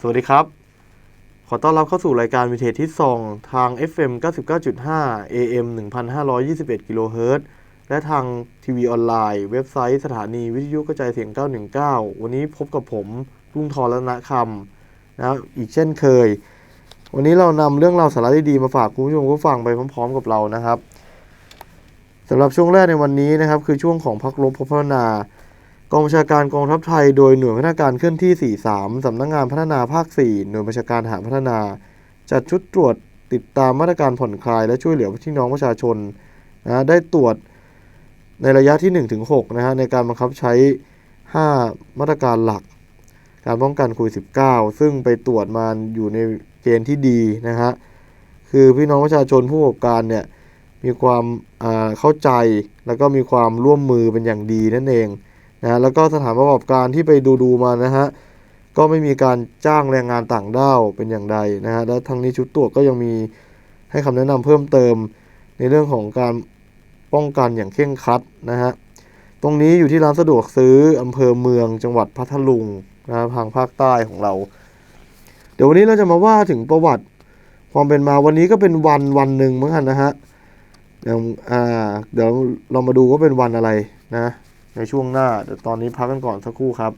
สวัสดีครับ ขอต้อนรับเข้าสู่รายการวิเทศที่ซองทาง FM 99.5 AM 1521กิโลเฮิรตซ์และทางทีวีออนไลน์ เว็บไซต์สถานีวิทยุกระจายเสียง 919 วันนี้พบกับผมรุ่งทรและนะคำนะครับอีกเช่นเคย วันนี้เรานำเรื่องราวสาระดีๆมาฝากคุณผู้ชมผู้ฟังไปพร้อม ๆ กับเรานะครับสำหรับช่วงแรกในวันนี้นะครับ คือช่วงของพักลบพบพัฒนา กองบัญชาการกองทัพไทยโดยหน่วยพัฒนาการเคลื่อนที่ 43 สำนักงานพัฒนาภาค 4 หน่วยบัญชาการหาพัฒนา จัดชุดตรวจติดตามมาตรการผ่อนคลายและช่วยเหลือพี่น้องประชาชนนะได้ตรวจในระยะที่ 1-6 นะฮะในการบังคับใช้ 5 มาตรการหลัก การป้องกันโควิด -19 ซึ่งไปตรวจมาอยู่ในเกณฑ์ที่ดีนะฮะคือพี่น้องประชาชนผู้ประกอบการเนี่ยมีความเข้าใจแล้วก็มีความร่วมมือเป็นอย่างดีนั่นเอง นะแล้วก็สถานประกอบการที่ไปดูดูๆมานะฮะก็ไม่มีการจ้างแรงงานต่างด้าวเป็นอย่างใดนะฮะและทั้งนี้ชุดตรวจก็ยังมีให้คำแนะนำเพิ่มเติมในเรื่องของการป้องกันอย่างเคร่งครัดนะฮะตรงนี้อยู่ที่ร้านสะดวกซื้ออำเภอเมืองจังหวัดพัทลุงนะทางภาคใต้ของเรา เดี๋ยววันนี้เราจะมาว่าถึงประวัติความเป็นมาวันนี้ก็เป็นวันวันหนึ่งเหมือนกันนะฮะเดี๋ยวอ่าเดี๋ยวเรามาดูว่าเป็นวันอะไรนะ ในช่วงหน้า เดี๋ยวตอนนี้พักกันก่อนสักครู่ครับ